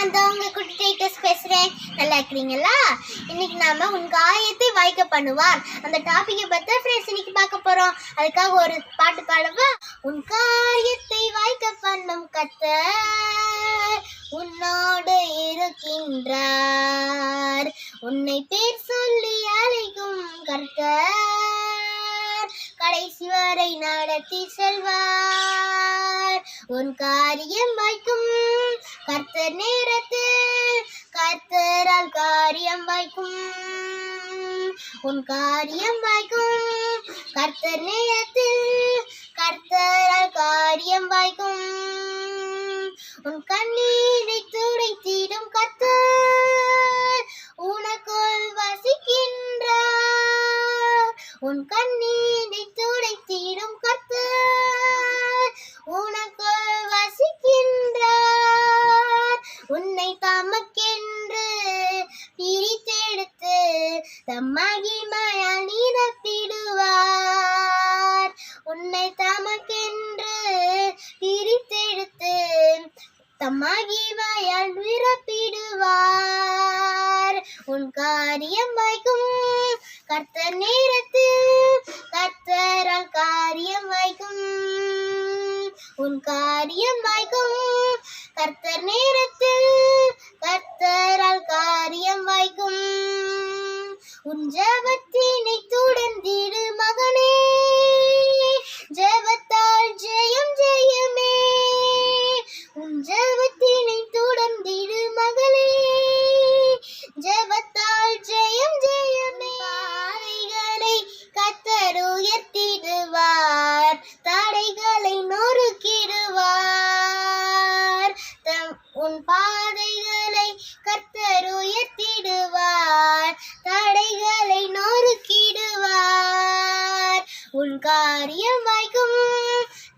நான் தான் உங்க குட்டி டைட்டஸ் பேசுறேன். நல்லா இருக்கிறீங்களா? இன்னைக்கு நாம உன் காயத்தை வாய்க்க பண்ணுவார். அந்த டாப்பிக்கை பத்தி ஃப்ரெண்ட்ஸ் இன்னைக்கு பார்க்க போறோம். அதுக்காக ஒரு பாட்டு பாடவா? உன் காயத்தை வாய்க்க பண்ணும் கத்த உன்னோடு இருக்கின்றார். உன்னை பேர் சொல்லி அழைக்கும் கர்த்தர் கடைசி வரை நடத்தி செல்வார். உன் காரியம் வாய்க்கும் கர்த்தர் நேரத்தில் கர்த்தரால் காரியம் வாய்க்கும். உன் காரியம் வாய்க்கும். கர்த்தர் நேரத்தில் கர்த்தரால் காரியம் வாய்க்கும். உன் கண்ணீர் தம்மகிமையால் நிரப்பிடுவார் உன்னை தமக்கென்று பிரித்தெடுத்து தம் தம்மகிமையால் நிரப்பிடுவார். உன் காரியம் வைக்கும் கர்த்த நேரத்தில் கர்த்தரால் காரியம் வைக்கும். உன் காரியம் வைக்கும் கர்த்தர் நேரத்தில்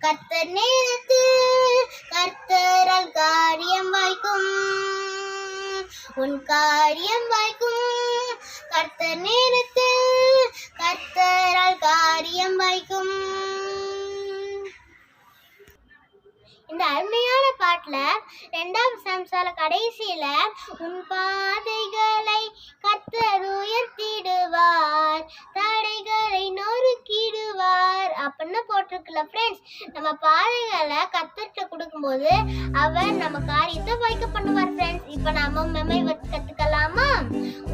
கர்த்தர் நேரத்தில் கர்த்தரால் காரியம் வாய்க்கும். உன் காரியம் வாய்க்கும். கர்த்தர் நேரத்தில் கர்த்தரால் காரியம் வாய்க்கும். இந்த அருமையான பாட்டில் ரெண்டாம் சம்சால கடைசியில் உன் பாதைகளை கர்த்தர் போட்டிருக்குல்ல ஃப்ரெண்ட்ஸ் நம்ம பாதைகளை கத்தர்கிட்ட கொடுக்கும்போது அவர் நம்ம காரியத்தை வைக்க பண்ணுவார் ஃப்ரெண்ட்ஸ் இப்போ நாம மெமை வச்சு கத்துக்கலாமா?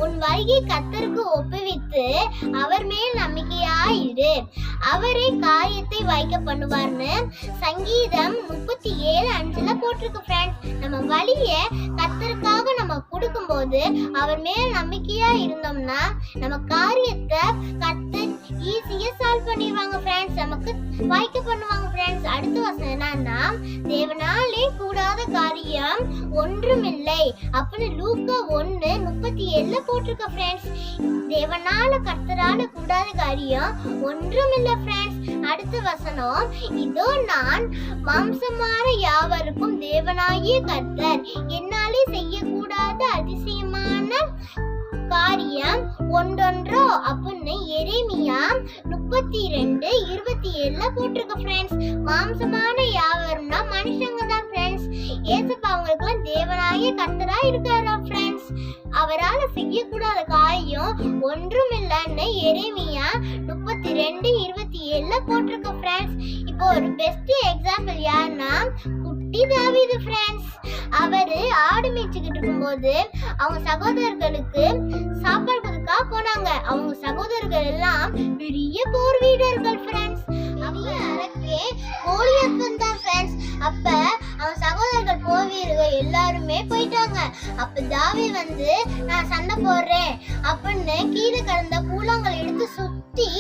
உன் வழியை கத்தருக்கு ஒப்புவித்து அவர் மேல் நம்பிக்கையாயிரு. அவரே காரியத்தை வைக்க பண்ணுவார்னு சங்கீதம் முப்பத்தி ஏழு அஞ்சுல போட்டிருக்கு ஃப்ரெண்ட்ஸ் நம்ம வழிய கத்தருக்காக நம்ம கொடுக்கும்போது அவர் மேல் நம்பிக்கையா இருந்தோம்னா நம்ம காரியத்தை கத்தர் ஈஸியா சால்வ் பண்ணிடுவாங்க நமக்கு வாய்க்க பண்ணுவாங்க ஃப்ரெண்ட்ஸ் அடுத்த வசனம் என்னன்னா தேவனாலே கூடாத காரியம் ஒன்றுமில்லை. அப்படின்னு லூக்கா ஒன்று முப்பத்தி ஏழுல போட்டிருக்க ஃப்ரெண்ட்ஸ் தேவனால கர்த்தரால கூடாத காரியம் ஒன்றுமில்லை ஃப்ரெண்ட்ஸ் அடுத்த வசனம் இதோ நான் மாம்சமான யாவருக்கும் தேவனாகிய கர்த்தர். என்னாலே செய்யக்கூடாத அதிசயமான காரியம் ஒன்றொன்றோ? அப்படின்னு எரேமியா முப்பத்தி ரெண்டு இருபத்தி ஏழுல போட்டிருக்கு ஃப்ரெண்ட்ஸ் மாம்சமான யாவரும்னா மனுஷங்க தான் ஃப்ரெண்ட்ஸ் ஏசப்பா அவங்களுக்குலாம் தேவனாகிய கத்தரா இருக்காரா ஃப்ரெண்ட்ஸ் அவரால் செய்யக்கூடாத காரியம் ஒன்றும் இல்லைன்னு எரேமியா முப்பத்தி ரெண்டு இருபத்தி ஏழுல போட்டிருக்கு ஃப்ரெண்ட்ஸ் இப்போ ஒரு பெஸ்ட் எக்ஸாம்பிள் யாருன்னா குட்டி தாவிது ஃப்ரெண்ட்ஸ் அவரு ஆடு மேய்ச்சிக்கிட்டு இருக்கும்போது அவங்க சகோதரர்களுக்கு சாப்பாடு போனாங்க. அவங்க சகோதரர்கள் எல்லாம் பெரிய போர் வீரர்கள் ஃப்ரெண்ட்ஸ் அவங்க அரக்கே கோழியப்பன் தான் ஃப்ரெண்ட்ஸ் அப்ப அவன் சகோதரர்கள் போர் வீரர்கள் எல்லாருமே போயிட்டாங்க. அப்ப தாவி வந்து நான் சண்டை போடுறேன். அப்படின்னு கீழே கிடந்த கூழாங்கல் எடுத்து சுத்தி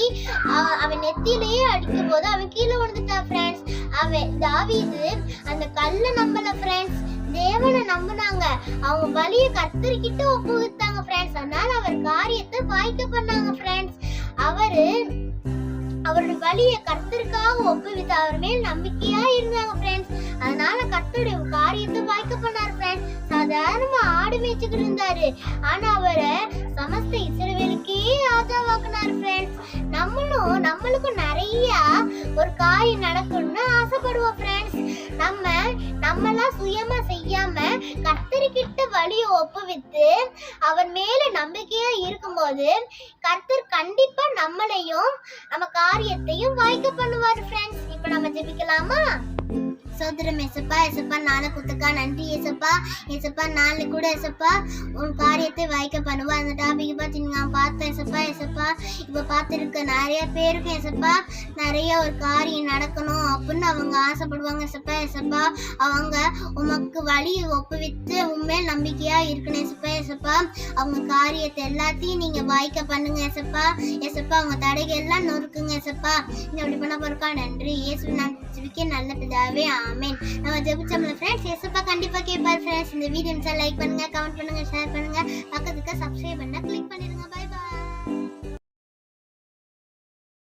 அவ- அவன் நெத்திலேயே அடிக்கும் போது அவன் கீழே விழுந்துட்டான் தாவீது அந்த கல்லை நம்பல ஃப்ரெண்ட்ஸ் தேவனை நம்புனாங்க. அவங்க வழிய கத்தரிக்கிட்டு ஒப்புவித்தாங்க ஃப்ரெண்ட்ஸ் அதனால அவர் காரியத்தை வாய்க்க பண்ணாங்க ஃப்ரெண்ட்ஸ் அவரு அவருடைய வழியை கர்த்தருக்காக ஒப்புவித்து அவர் மேல் நம்பிக்கையா இருந்தாங்க ஃப்ரெண்ட்ஸ் அதனால கர்த்தருடைய காரியத்தை வாய்க்க பண்ணார் ஃப்ரெண்ட்ஸ் சாதாரணமா ஆடு மேய்ச்சிக்கிட்டு இருந்தாரு. ஆனா அவரை சமஸ்த இஸ்ரவேலுக்கே ராஜாவாக்குனார் ஃப்ரெண்ட்ஸ் நம்மளும் நம்மளுக்கும் நிறைய ஒரு காரியம் நடக்கணும்னு ஆசைப்படுவோம் ஃப்ரெண்ட்ஸ் நம்ம நம்மளாம் சுயமா செய்யாம கர்த்தர்கிட்ட வழியை ஒப்புவித்து அவர் மேல நம்பிக்கையா இருக்கும்போது கர்த்தர் கண்டிப்பா நம்மளையும் நம்ம காரியத்தையும் வாய்க்க பண்ணுவார் ஃப்ரெண்ட்ஸ் இப்போ நம்ம ஜெபிக்கலாமா? சோதரம் எசப்பா எசப்பா நாளை குத்துக்கா நன்றி எசப்பா எசப்பா நாளை கூட எசப்பா உன் காரியத்தை வாய்க்க பண்ணுவா. அந்த டாபிக் பார்த்து நான் பார்த்தேன் எசப்பா எசப்பா இப்போ பார்த்துருக்க நிறைய பேருக்கு எசப்பா நிறைய ஒரு காரியம் நடக்கணும் அப்படின்னு அவங்க ஆசைப்படுவாங்க எசப்பா எசப்பா அவங்க உமக்கு வழி ஒப்புவித்து உண்மையில் நம்பிக்கையாக இருக்கணும் எசப்பா எசப்பா அவங்க காரியத்தை எல்லாத்தையும் நீங்கள் வாய்க்க பண்ணுங்க எசப்பா எசப்பா அவங்க தடைகள் எல்லாம் நொறுக்குங்க எசப்பா நீங்க அப்படி பண்ண போறக்கா? நன்றி. ஏசு நான் நல்ல பிதாவே ஆமேன் நம்ம ஜெபிச்சோம்ல ஃப்ரெண்ட்ஸ் எசப்பா கண்டிப்பா கேட்பார் ஃப்ரெண்ட்ஸ் இந்த வீடியோ லைக் பண்ணுங்க கமெண்ட் பண்ணுங்க ஷேர் பண்ணுங்க. பக்கத்துக்கு சப்ஸ்கிரைப் பண்ணால் கிளிக் பண்ணிடுங்க பை பாய்